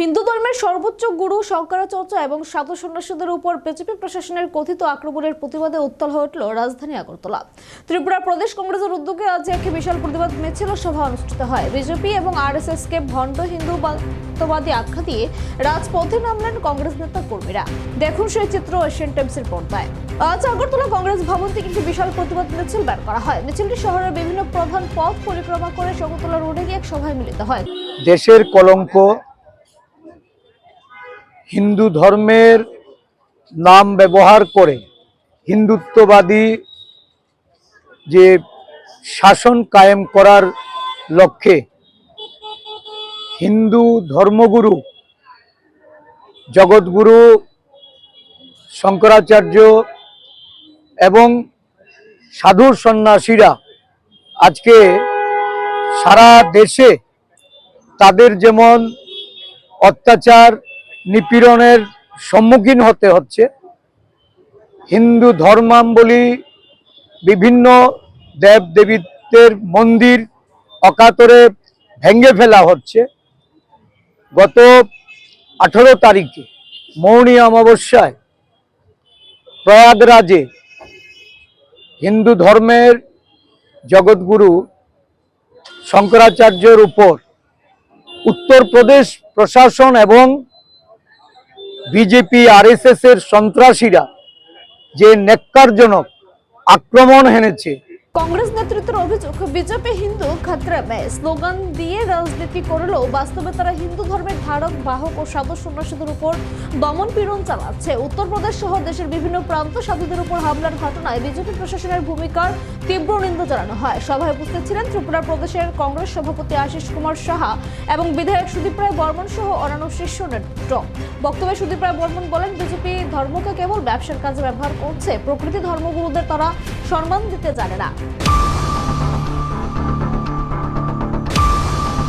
হিন্দু ধর্মের সর্বোচ্চ গুরু, শঙ্করাচার্য এবং সাধু সন্ন্যাসীদের উপর বিজেপি প্রশাসনের কথিত আক্রমণের প্রতিবাদে উত্তাল হয়ে উঠল রাজধানী আগরতলা। ত্রিপুরা প্রদেশ কংগ্রেসের উদ্যোগে আজ এক বিশাল প্রতিবাদ মিছিল সভা অনুষ্ঠিত হয়। বিজেপি এবং আরএসএস কে ভণ্ড হিন্দু বাস্তবাদী আখ্যা দিয়ে রাজপথে নামলেন কংগ্রেস নেতা কর্মীরা। দেখুন সেই চিত্র এশিয়ান টাইমসের পর্দায়। আজ আগরতলা কংগ্রেস ভবন থেকে একটি বিশাল প্রতিবাদ মিছিল বের করা হয়। মিছিলটি শহরের বিভিন্ন প্রধান পথ পরিক্রমা করে শকুন্তলা রোডে গিয়ে এক সভায় মিলিত হয়। দেশের কলঙ্ক হিন্দু ধর্মের নাম ব্যবহার করে হিন্দুত্ববাদী যে শাসন কায়েম করার লক্ষ্যে হিন্দু ধর্মগুরু জগৎগুরু শঙ্করাচার্য এবং সাধুর সন্ন্যাসীরা আজকে সারা দেশে তাদের যেমন অত্যাচার নিপীড়নের সম্মুখীন হতে হচ্ছে। হিন্দু ধর্মাবলী বিভিন্ন দেব দেবীদের মন্দির অকাতরে ভেঙে ফেলা হচ্ছে। গত আঠেরো তারিখে মৌনী অমাবস্যায় প্রয়াগরাজে হিন্দু ধর্মের জগৎগুরু শঙ্করাচার্যের উপর উত্তরপ্রদেশ প্রশাসন এবং বিজেপি আরএসএস এর সন্ত্রাসীরা যে নেককারজনক আক্রমণ হেনেছে কংগ্রেস নেতৃত্বের অভিযোগ, বিজেপি হিন্দু খাতরা স্লোগান দিয়ে রাজনীতি করলেও বাস্তবে তারা হিন্দু ধর্মের ধারক, বাহক ও সাধু সন্ন্যাসীদের উপর দমন পীড়ন চালাচ্ছে। উত্তরপ্রদেশ সহ দেশের বিভিন্ন প্রান্ত সাধুদের উপর হামলার ঘটনায় বিজেপি প্রশাসনের ভূমিকার তীব্র নিন্দা জানানো হয়। সভায় উপস্থিত ছিলেন ত্রিপুরা প্রদেশের কংগ্রেস সভাপতি আশিস কুমার সাহা এবং বিধায়ক সুদীপ রায় বর্মন সহ অন্যান্য শীর্ষ নেতৃত্ব। বক্তব্যে সুদীপ রায় বর্মন বলেন, বিজেপি ধর্মকে কেবল ব্যবসার কাজে ব্যবহার করছে, প্রকৃতি ধর্মগুরুদের তারা সম্মান দিতে জানে না। You.